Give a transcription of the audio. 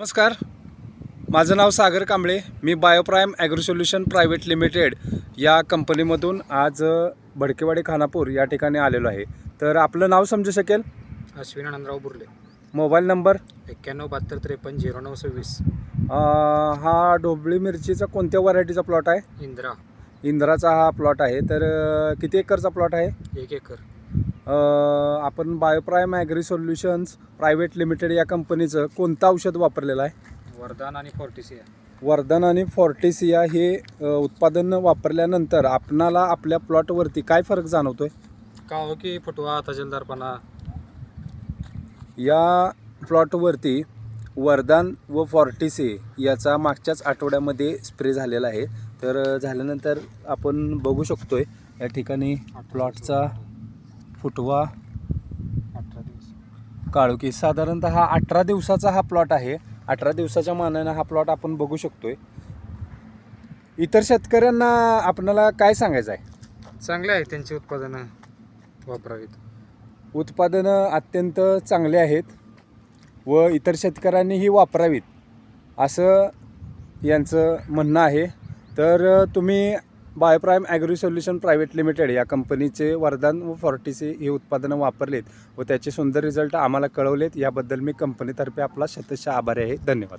नमस्कार. माझं नाव सागर कांबळे. मी Bioprime agro solution private limited या कंपनीमधून आज भडकेवाडी खानापूर या ठिकाणी आलेलो आहे. तर आपलं नाव समजू शकेल? अश्विन आनंदराव बुर्ले. Mobile number? एक्क्याण्णव बहात्तर त्रेपन्न झिरो नऊ सव्वीस. हा ढोबळी मिरचीचा कोणत्या व्हरायटीचा प्लॉट आहे? इंदिरा. इंद्राचा हा प्लॉट आहे. तर किती एकरचा प्लॉट आहे? एक एकर. आपण Bioprime agri solutions private limited या कंपनीचं कोणतं औषध वापरलेलं आहे? वरदान आणि फोर्टिसिया. वर्धन आणि फॉर्टिसिया हे अ, उत्पादन वापरल्यानंतर आपणाला आपल्या प्लॉटवरती काय फरक जाणवतोय? का हो की फुटवा तहसीलदारपणा या प्लॉटवरती वरदान व फॉर्टिसी याचा मागच्याच आठवड्यामध्ये स्प्रे झालेला आहे. तर अ, झाल्यानंतर आपण बघू शकतोय या ठिकाणी प्लॉटचा फुटवा. अठरा दिवस. काळोखी साधारणतः हा अठरा दिवसाचा हा प्लॉट आहे. अठरा दिवसाच्या मानानं हा प्लॉट आपण बघू शकतोय. इतर शेतकऱ्यांना आपणाला काय सांगायचं आहे? चांगले आहे त्यांची उत्पादनं वापरावीत. उत्पादनं अत्यंत चांगले आहेत व इतर शेतकऱ्यांनीही वापरावीत असं यांचं म्हणणं आहे. तर तुम्ही Bioprime agri solution private limited या कंपनीचे वरदान व फॉर्टीसी हे उत्पादनं वापरलेत व त्याचे सुंदर रिझल्ट आम्हाला कळवलेत. याबद्दल मी कंपनीतर्फे आपला शतशः आभारी आहे. धन्यवाद.